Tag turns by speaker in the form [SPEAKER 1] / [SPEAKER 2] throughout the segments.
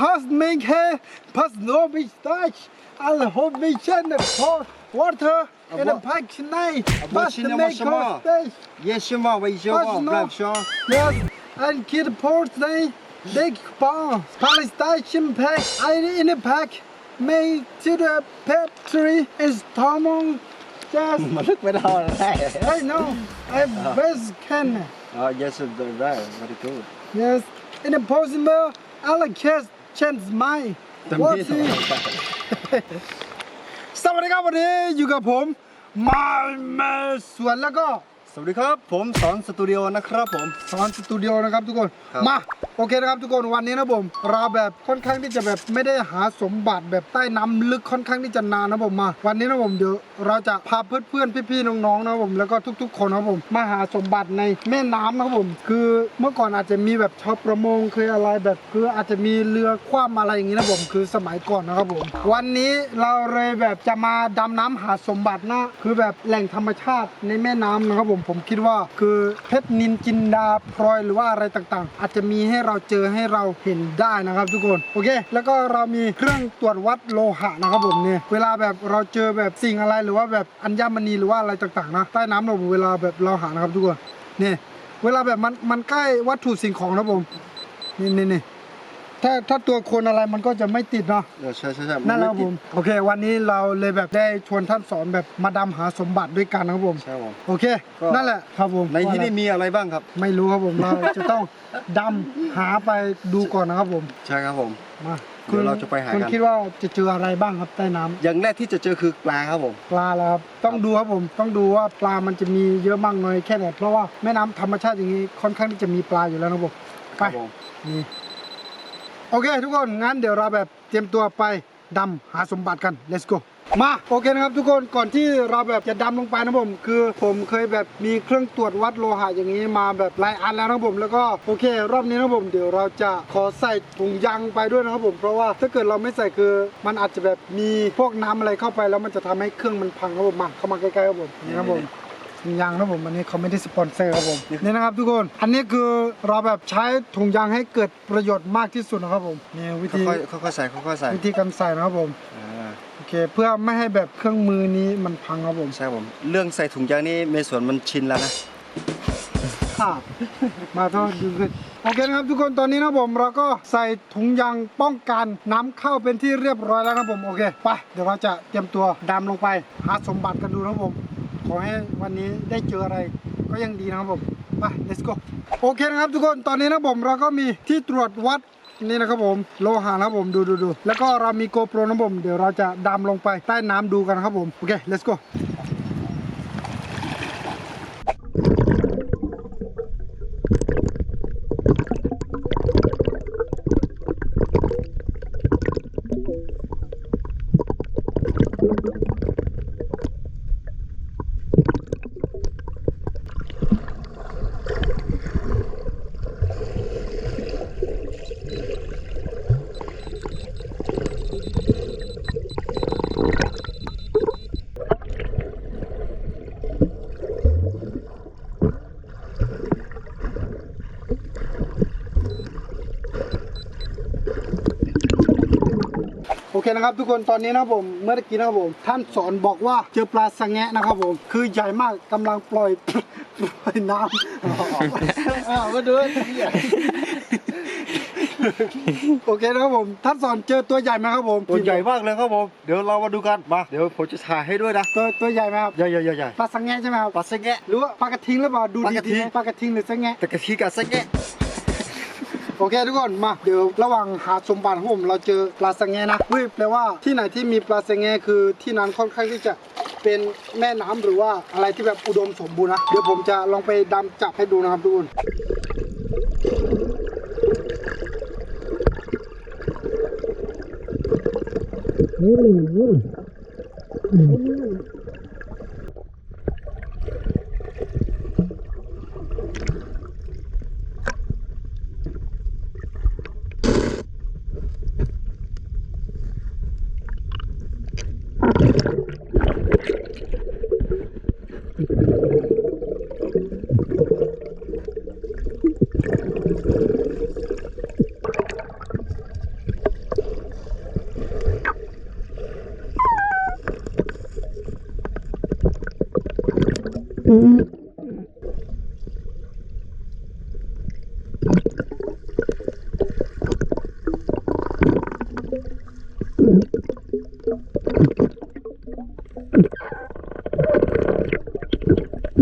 [SPEAKER 1] housemate pas zrobić dać, ale obliczone for water in
[SPEAKER 2] a
[SPEAKER 1] pack
[SPEAKER 2] tonight.
[SPEAKER 1] Pas make us
[SPEAKER 2] dać. Jeszcze małe
[SPEAKER 1] i zioło,
[SPEAKER 2] prawda?
[SPEAKER 1] Yes, and kid port. Big bomb, Palestinian pack, I in a pack, made to the factory is
[SPEAKER 2] Tomong just mà thức bên hồ này
[SPEAKER 1] I know. I best can
[SPEAKER 2] oh yes it's right. Very cool
[SPEAKER 1] yes. In a possible I like cast chance my.
[SPEAKER 2] เต็ม
[SPEAKER 1] What's
[SPEAKER 2] ที่
[SPEAKER 1] it? สวัสดีครับวันนี้อยู่กับผมมาเมสวนแล้วก็
[SPEAKER 2] สวัสดีครับ ผมสอนสตูดิโอนะครับผม
[SPEAKER 1] สอนสตูดิโอนะครับทุกคน
[SPEAKER 2] ครับ
[SPEAKER 1] มาโอเคนะครับทุกคนวันนี้นะผมเราแบบค่อนข้างที่จะแบบไม่ได้หาสมบัติแบบใต้น้ำลึกค่อนข้างที่จะนานนะผมมา วันนี้นะผมเดี๋ยวเราจะพาเพื่อนๆพี่ๆน้องๆนะผมแล้วก็ทุก ๆ คนนะผมมาหาสมบัติในแม่น้ำนะครับผม คือเมื่อก่อนอาจจะมีแบบชาวประมงเคยอะไรแบบคืออาจจะมีเรือคว่ำอะไรอย่างนี้นะผมคือสมัยก่อนนะครับผม วันนี้เราเลยแบบจะมาดำน้ำหาสมบัตินะคือแบบแหล่งธรรมชาติในแม่น้ำนะครับผมผมคิดว่า คือเพชรนินจินดาพลอยหรือว่าอะไรต่างๆ อาจจะมีให้เราเจอให้เราเห็นได้นะครับทุกคนโอเค แล้วก็เรามีเครื่องตรวจวัดโลหะนะครับผมเนี่ยเวลาแบบเราเจอแบบสิ่งอะไรหรือว่าแบบอัญมณีหรือว่าอะไรต่างๆนะใต้น้ำเราเวลาแบบเราหานะครับทุกคนเนี่ยเวลาแบบมันมันใกล้วัตถุสิ่งของนะผมนี่นี่นี่ ถ้าถ้าตัวคนอะไรมันก็จะไม่ติดเนาะ
[SPEAKER 2] เออใช่ใช่ใช่
[SPEAKER 1] นั่นแหละครับ
[SPEAKER 2] ไติ
[SPEAKER 1] ผ
[SPEAKER 2] ด
[SPEAKER 1] มโอเค วันนี้เราเลยแบบได้ชวนท่านสอนแบบมาดำหาสมบัติด้วยกันนะครับผม
[SPEAKER 2] ใช่ผม
[SPEAKER 1] โอเค
[SPEAKER 2] ก็
[SPEAKER 1] นั่นแหละครับผม
[SPEAKER 2] ในที่นี่มีอะไรบ้างครับ
[SPEAKER 1] ไม่รู้ครับผมเราจะต้องดำหาไปดูก่อนนะครับผม
[SPEAKER 2] ใช่ครับผม
[SPEAKER 1] มา
[SPEAKER 2] เดี๋ยวเราจะไปหากัน
[SPEAKER 1] คุณคิดว่าจะเจออะไรบ้างครับใต้น้ำ
[SPEAKER 2] อย่างแรกที่จะเจอคือปลาครับผม
[SPEAKER 1] ปลาแล้วครับต้องดูครับผมต้องดูว่าปลามันจะมีเยอะมากน้อยแค่ไหนเพราะว่าแม่น้ำธรรมชาติอย่างนี้ค่อนข้างที่จะมีปลาอยู่แล้วนะครับผมไป
[SPEAKER 2] ครับผม
[SPEAKER 1] นี่ โอเคทุกคนงั้นเดี๋ยวเราแบบเตรียมตัวไปดำหาสมบัติกัน let's go มาโอเคนะครับทุกคนก่อนที่เราแบบจะดำลงไปนะผม คือผมเคยแบบมีเครื่องตรวจวัดโลหะอย่างนี้มาแบบหลายอันแล้วนะผม แล้วก็โอเค รอบนี้นะผมเดี๋ยวเราจะขอใส่ถุงยางไปด้วยนะครับผมเพราะว่าถ้าเกิดเราไม่ใส่คือมันอาจจะแบบมีพวกน้ำอะไรเข้าไปแล้วมันจะทำให้เครื่องมันพังครับผมมาเข้ามาใกล้ๆครับผมนี่ครับผม ยางนะผมอันนี้เขาไม่ได้สปอนเซอร์ครับผมนี่นะครับทุกคนอันนี้คือเราแบบใช้ถุงยางให้เกิดประโยชน์มากที่สุดนะครับผมนี่วิธี
[SPEAKER 2] ค่อยๆค่อยๆใส่ค่อยๆใส่
[SPEAKER 1] วิธีการใส่นะครับผม
[SPEAKER 2] อ่า
[SPEAKER 1] โอเคเพื่อไม่ให้แบบเครื่องมือนี้มันพังครับผม
[SPEAKER 2] ใช่ผมเรื่องใส่ถุงยางนี่เมสวนมันชินแล้วนะ
[SPEAKER 1] ครับมาเท่าดูขึ้นโอเคนะครับทุกคนตอนนี้นะครับผมเราก็ใส่ถุงยางป้องกันน้ำเข้าเป็นที่เรียบร้อยแล้วนะครับผมโอเคไปเดี๋ยวเราจะเตรียมตัวดำลงไปหาสมบัติกันดูนะครับผม ขอให้วันนี้ได้เจออะไรก็ยังดีนะครับผมไป let's go โอเคนะครับทุกคนตอนนี้นะผมเราก็มีที่ตรวจวัดนี่นะครับผมโลหะนะครับผมดูดูดูแล้วก็เรามีโกโปรนะผมเดี๋ยวเราจะดำลงไปใต้น้ำดูกันครับผมโอเค let's go เคนะครับ ทุกคนตอนนี้นะครับผมเมื่อกี้นะครับผม ท่านสอนบอกว่าเจอปลาสะแงะนะครับผม คือใหญ่มากกำลังปล่อยปล่อยน้ำอ้าวก็ดูโอเคนะครับผมท่านสอนเจอตัวใหญ่ไหมครับผม
[SPEAKER 2] ตัวใหญ่มากเลยครับผมเดี๋ยวเรามาดูกันมาเดี๋ยวผมจะถ่ายให้ด้วยนะ
[SPEAKER 1] ตัวตัวใหญ่ไหมครับ
[SPEAKER 2] ใหญ่ใหญ่ใหญ่ใหญ่
[SPEAKER 1] ปลาสะแงะใช่ไหมครับ
[SPEAKER 2] ปลาสะแงะ
[SPEAKER 1] หรือว่าปลากระทิงหรือเปล่าดู
[SPEAKER 2] ปลากระทิ
[SPEAKER 1] ดี
[SPEAKER 2] ง
[SPEAKER 1] ๆปลากระทิงหรือสะแงะ
[SPEAKER 2] แต่กระทิกับสะแงะ
[SPEAKER 1] โอเคทุกคนมาเดี๋ยวระหว่างหาสมบัติผมเราเจอปลาสังเงนะเฮ้ยแปลว่าที่ไหนที่มีปลาสังเงคือที่นั้นค่อนข้างที่จะเป็นแม่น้ำหรือว่าอะไรที่แบบอุดมสมบูรณ์นะเดี๋ยวผมจะลองไปดำจับให้ดูนะครับทุกคนอืมอืม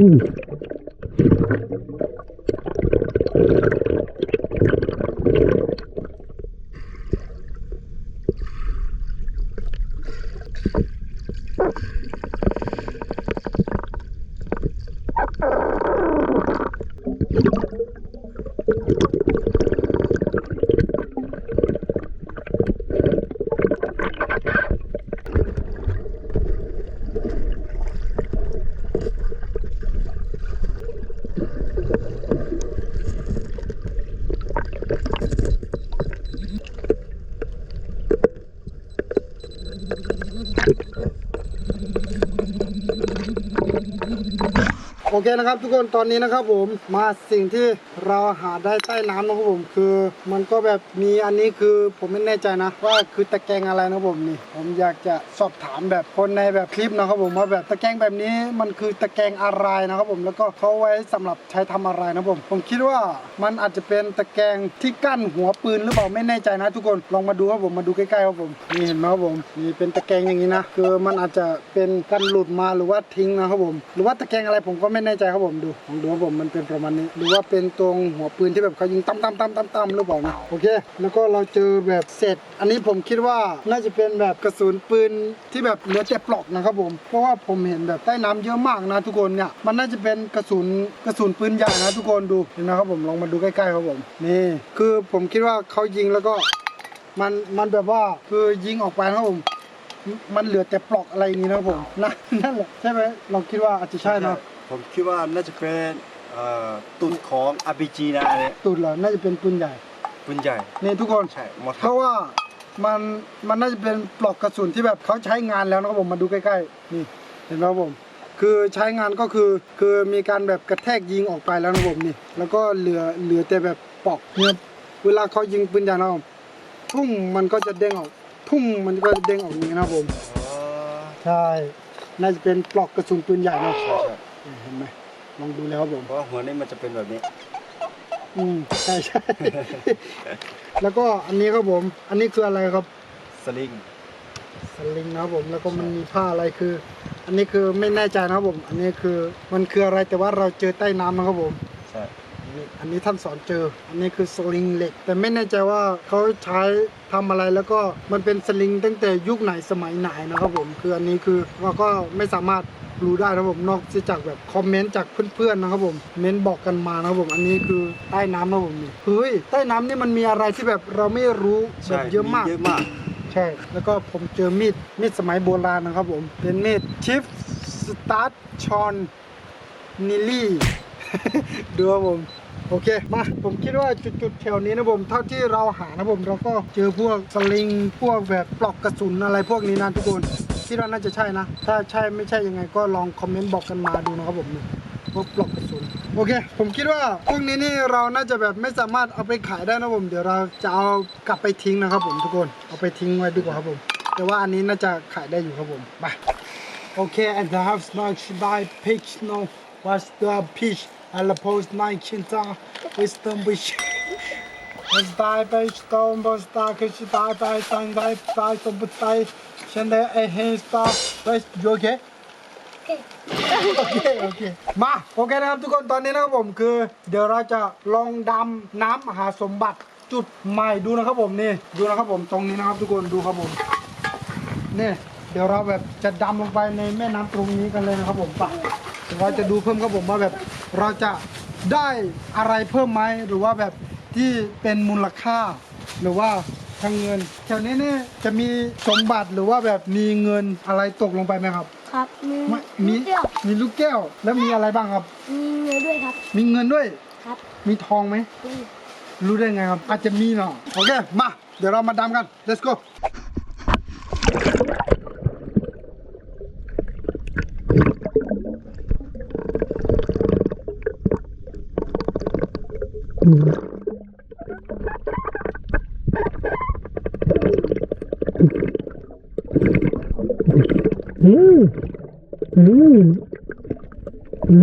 [SPEAKER 1] Ooh. โอเคนะครับทุกคนตอนนี้นะครับผมมาสิ่งที่เราหาได้ใต้น้ำนะครับผมคือมันก็แบบมีอันนี้คือผมไม่แน่ใจนะว่าคือตะแกรงอะไรนะครับผมนี่ ผมอยากจะสอบถามแบบคนในแบบคลิปนะครับผมว่าแบบตะแกรงแบบนี้มันคือตะแกรงอะไรนะครับผมแล้วก็เขาไว้สำหรับใช้ทำอะไรนะครับผม ผมคิดว่ามันอาจจะเป็นตะแกรงที่กั้นหัวปืนหรือเปล่าไม่แน่ใจนะ ทุกคนลองมาดูครับผมมาดูใกล้ๆครับผมนี่เห็นไหมครับผมนี่เป็นตะแกรงอย่างนี้นะคือมันอาจจะเป็นกันหลุดมาหรือว่าทิ้งนะครับผม หรือว่าตะแกรงอะไรผมก็ไม่แน่ใจครับผมดูลองดูครับผมมันเป็นประมาณนี้หรือว่าเป็นตัวรงหัวปืนที่แบบเขายิงตั้มตั้มตั้มตั้มตั้มหรือเปล่านะโอเค แล้วก็เราเจอแบบเสร็จ อันนี้ผมคิดว่าน่าจะเป็นแบบกระสุนปืนที่แบบเหลือแต่ปลอกนะครับผมเพราะว่าผมเห็นแบบใต้น้ำเยอะมากนะทุกคนเนี่ยมันน่าจะเป็นกระสุนกระสุนปืนใหญ่นะทุกคนดูเห็นไหมครับผมลองมาดูใกล้ๆครับผมนี่คือผมคิดว่าเขายิงแล้วก็มันมันแบบว่าคือยิงออกไปนะครับผมมันเหลือแต่ปลอกอะไรอย่างนี้นะผมนะนั่นแหละใช่ไหมเราคิดว่าอาจจะใช่เนาะ
[SPEAKER 2] ผมคิดว่าน่าจะเป็น ตุนของ RPG นะอันนี้
[SPEAKER 1] ตูดเหรอน่าจะเป็นปืนใหญ่
[SPEAKER 2] ปืนใหญ่
[SPEAKER 1] นี่ทุกคน
[SPEAKER 2] ใช่หมด
[SPEAKER 1] เพราะว่ามันมันน่าจะเป็นปลอกกระสุนที่แบบเขาใช้งานแล้วนะครับผมมาดูใกล้ๆนี่เห็นไหมครับผมคือใช้งานก็คือคือมีการแบบกระแทกยิงออกไปแล้วนะครับผมนี่ แล้วก็เหลือเหลือแต่แบบปลอกเนี่ยเวลาเขายิงปืนใหญ่นะครับผมพุ่งมันก็จะเด้งออกพุ่งมันก็จะเด้งออกอย่างนี้นะครับผม
[SPEAKER 2] อ๋อ
[SPEAKER 1] ใช่น่าจะเป็นปลอกกระสุนปืนใหญ่เนาะ
[SPEAKER 2] ใช่ใช่
[SPEAKER 1] เห็นไหม ลองดูแล้วครับผม
[SPEAKER 2] เพราะว่าหัวนี่มันจะเป็นแบบนี้
[SPEAKER 1] อืมใช่ใช่ แล้วก็อันนี้ครับผม อันนี้คืออะไรครับ
[SPEAKER 2] สลิง
[SPEAKER 1] สลิงนะครับผม แล้วก็มันมีผ้าอะไรคือ อันนี้คือไม่แน่ใจนะครับผม อันนี้คือมันคืออะไรแต่ว่าเราเจอใต้น้ำนะครับผม
[SPEAKER 2] ใช่
[SPEAKER 1] อันนี้อันนี้ท่านสอนเจอ อันนี้คือสลิงเหล็ก แต่ไม่แน่ใจว่าเขาใช้ทำอะไรแล้วก็มันเป็นสลิงตั้งแต่ยุคไหนสมัยไหนนะครับผม คืออันนี้คือเราก็ไม่สามารถ รู้ได้นะครับผมนอกจากแบบคอมเมนต์จากเพื่อนๆนะครับผมเม้นบอกกันมานะครับผมอันนี้คือใต้น้ำนะครับผมนี่เฮ้ยใต้น้ำนี่มันมีอะไรที่แบบเราไม่รู้แบ
[SPEAKER 2] ใช่
[SPEAKER 1] บเยอะมาก
[SPEAKER 2] เยอะมาก
[SPEAKER 1] ใช่ แล้วก็ผมเจอมีด มีดสมัยโบราณนะครับผม เป็นมีดชิฟสตาร์ชอนนิลลี่ ดูครับผม โอเค มา ผมคิดว่าจุดๆแถวนี้นะผม เท่าที่เราหานะผม เราก็เจอพวกสลิง พวกแบบปลอกกระสุนอะไรพวกนี้นะทุกคน คิดว่าน่าจะใช่นะ ถ้าใช่ไม่ใช่ยังไงก็ลองคอมเมนต์บอกกันมาดูนะครับผมนี่พวกปลอกกระสุนโอเค ผมคิดว่าพวกนี้นี่เราน่าจะแบบไม่สามารถเอาไปขายได้นะผม เดี๋ยวเราจะเอากลับไปทิ้งนะครับผมทุกคนเอาไปทิ้งไว้ดีกว่าครับผม แต่ว่าอันนี้น่าจะขายได้อยู่ครับผมไป Okay, and the half snack should I pitch no was the pitch and the post nine kinta wisdom wish was die by stone was die cause she die by sun die by some but die ฉันได้ไอ้เฮสตาร์ West you okay โอเคโอเคมาโอเคนะครับทุกคนตอนนี้นะครับผมคือ เดี๋ยวเราจะลองดำน้ำหาสมบัติจุดใหม่ดูนะครับผมนี่ดูนะครับผมตรงนี้นะครับทุกคนดูครับผมเนี่ยเดี๋ยวเราแบบจะดำลงไปในแม่น้ำตรงนี้กันเลยนะครับผมปะเดี๋ยวเราจะดูเพิ่มครับผมว่าแบบเราจะได้อะไรเพิ่มไหมหรือว่าแบบที่เป็นมูลค่า หรือว่า ทางเงินแถวนี้เนี่ยจะมีสมบัติหรือว่าแบบมีเงินอะไรตกลงไปไหมครับ
[SPEAKER 3] ครับ มี
[SPEAKER 1] ไม่มี
[SPEAKER 3] เปรี้ยว
[SPEAKER 1] มีลูกแก้ว แล้วมีอะไรบ้างครับ
[SPEAKER 3] มีเนื้อด้วยครับ
[SPEAKER 1] มีเงินด้วย
[SPEAKER 3] ครับ
[SPEAKER 1] มีทองไหม
[SPEAKER 3] มี
[SPEAKER 1] รู้ได้ไงครับ อาจจะมีเนาะโอเค มา เดี๋ยวเรามาดำกัน let's go
[SPEAKER 3] เ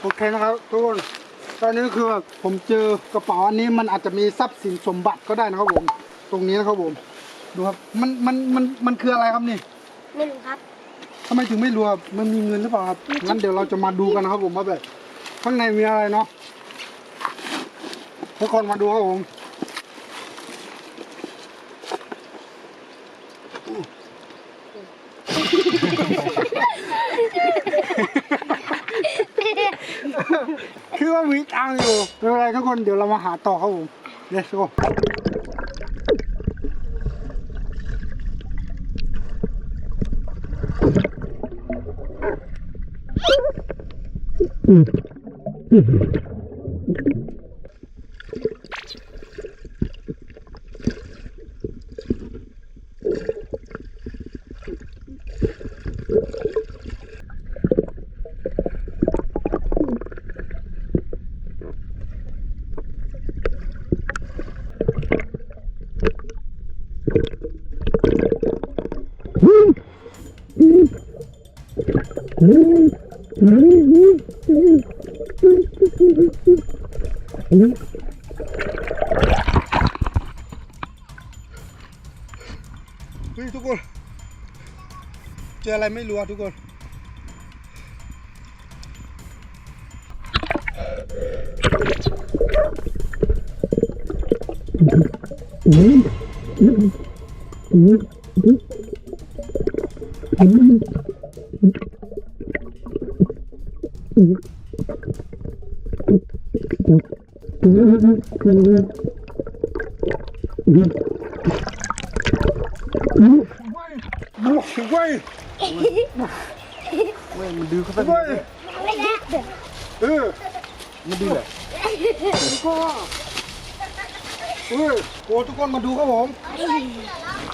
[SPEAKER 3] โอ
[SPEAKER 1] เคนะครับทุกคนตอนนี้คือแบบ ผมเจอกระเป๋าอันนี้มันอาจจะมีทรัพย์สินสมบัติก็ได้นะครับผม ตรงนี้นะครับผมดูครับมันมันมันมันคืออะไรครับนี่
[SPEAKER 3] ไม่รู้ครับ
[SPEAKER 1] ทำไมถึงไม่รู้ครับมันมีเงินหรือเปล่าครับงั้นเดี๋ยวเราจะมาดูกันนะครับผมว่าแบบข้างในมีอะไรเนาะทุกคนมาดูครับผม คือว่ามีตังอยู่ไม่เป็นไรทุกคนเดี๋ยวเรามาหาต่อครับผม let's go เฮ้ยทุกคน เจออะไรไม่รู้อะทุกคนบ เว้ย
[SPEAKER 2] เว้ยมันดื้อเข้าไป
[SPEAKER 1] เว้ย
[SPEAKER 3] ไม่ได้
[SPEAKER 1] เออ
[SPEAKER 2] มันดื้อแหละ
[SPEAKER 1] ก็เฮ้ยโอ้ทุกคนมาดูครับผม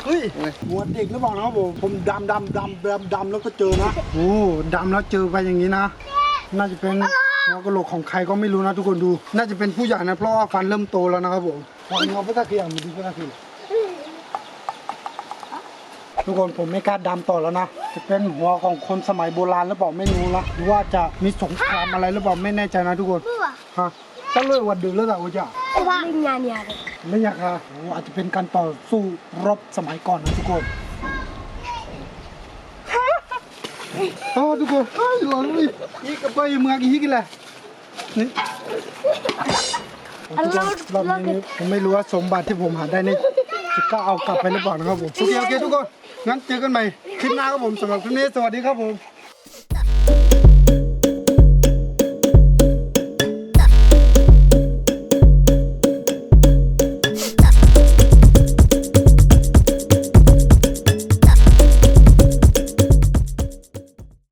[SPEAKER 1] เฮ้ยหัวเด็กหรือเปล่านะครับผมผมดำดำดำดำดำแล้วก็เจอนะโอ้ดำแล้วเจอไปอย่างนี้นะ น่าจะเป็น หัวกะโหลกของใครก็ไม่รู้นะทุกคนดู น่าจะเป็นผู้ใหญ่นะเพราะว่าฟันเริ่มโตแล้วนะครับผมฟันเงาพุทธเกียร์มาดูพุทธเกียร์ทุกคนผมไม่กล้าดำต่อแล้วนะ จะเป็นหัวของคนสมัยโบราณหรือเปล่าไม่รู้นะหรือว่าจะมีสงครามอะไรหรือเปล่าไม่แน่ใจนะทุกคน
[SPEAKER 3] เพื่อ
[SPEAKER 1] ฮะตั้งเลยวันดึกแล้วแต่ว่าจะ
[SPEAKER 3] ว่าเล่นงานเนี่ยเลย
[SPEAKER 1] ไม่อยากค่ะโอ้อาจจะเป็นการต่อสู้รบสมัยก่อนนะทุกคน อ๋อทุกคนเฮ้ยหลอนเลยอีกกับไปเมืองอีกแหละนี่ทุกคนรอบนี้ผมไม่รู้ว่าสมบัติที่ผมหาได้นี่จะกล้าเอากลับไปหรือเปล่านะครับผมโอเคโอเคทุกคนงั้นเจอกันใหม่คลิปหน้าครับผมสำหรับคลิปนี้สวัสดีครับผม